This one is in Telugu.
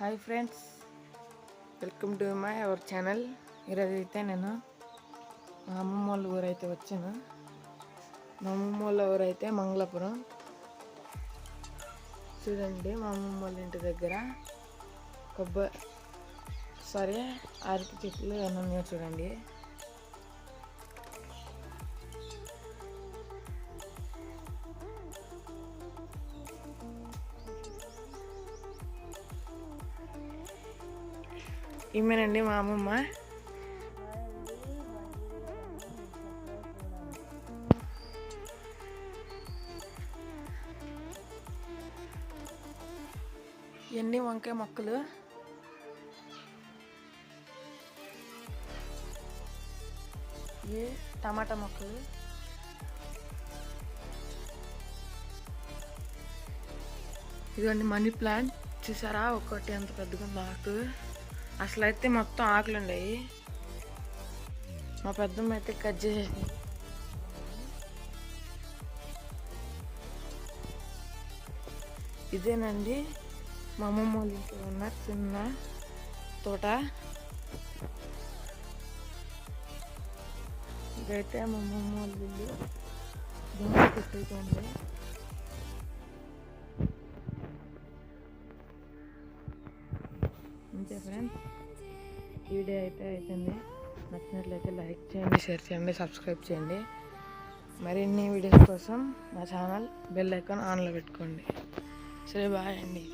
Hi friends welcome to my our channel. ఈరోజు అయితే నేను మా అమ్మమ్మ వాళ్ళ ఊరైతే వచ్చాను. మా అమ్మమ్మ వాళ్ళ ఊరైతే మంగళపురం. చూడండి మా అమ్మమ్మ వాళ్ళ ఇంటి దగ్గర కొబ్బరి సారీ అరటి చెట్లు ఏమన్నా ఉన్నాయో చూడండి. ఈమెనండి మా అమ్మమ్మ. ఇవన్నీ వంకాయ మొక్కలు? ఇవి టమాటా మొక్కలు? ఇదిగోండి మనీ ప్లాంట్. చూసారా? ఒకటి ఎంత పెద్దగా మాకు అసలు అయితే మొత్తం ఆకులు ఉండేవి మా పెద్దమ్మ అయితే కట్ చేసేసి ఇదేనండి మా అమ్మమ్మ వాళ్ళ ఇంట్లో ఉన్న చిన్న తోట. ఇదైతే మా అమ్మమ్మ వాళ్ళ ఇల్లు. దోమ చెట్టు ఉంది అంతే ఫ్రెండ్స్ వీడియో అయితే అయిపోయింది. నచ్చినట్లయితే లైక్ చేయండి షేర్ చేయండి సబ్స్క్రైబ్ చేయండి. మరిన్ని వీడియోస్ కోసం మా ఛానల్ బెల్ ఐకాన్ ఆన్లో పెట్టుకోండి. సరే బాయ్ అండి.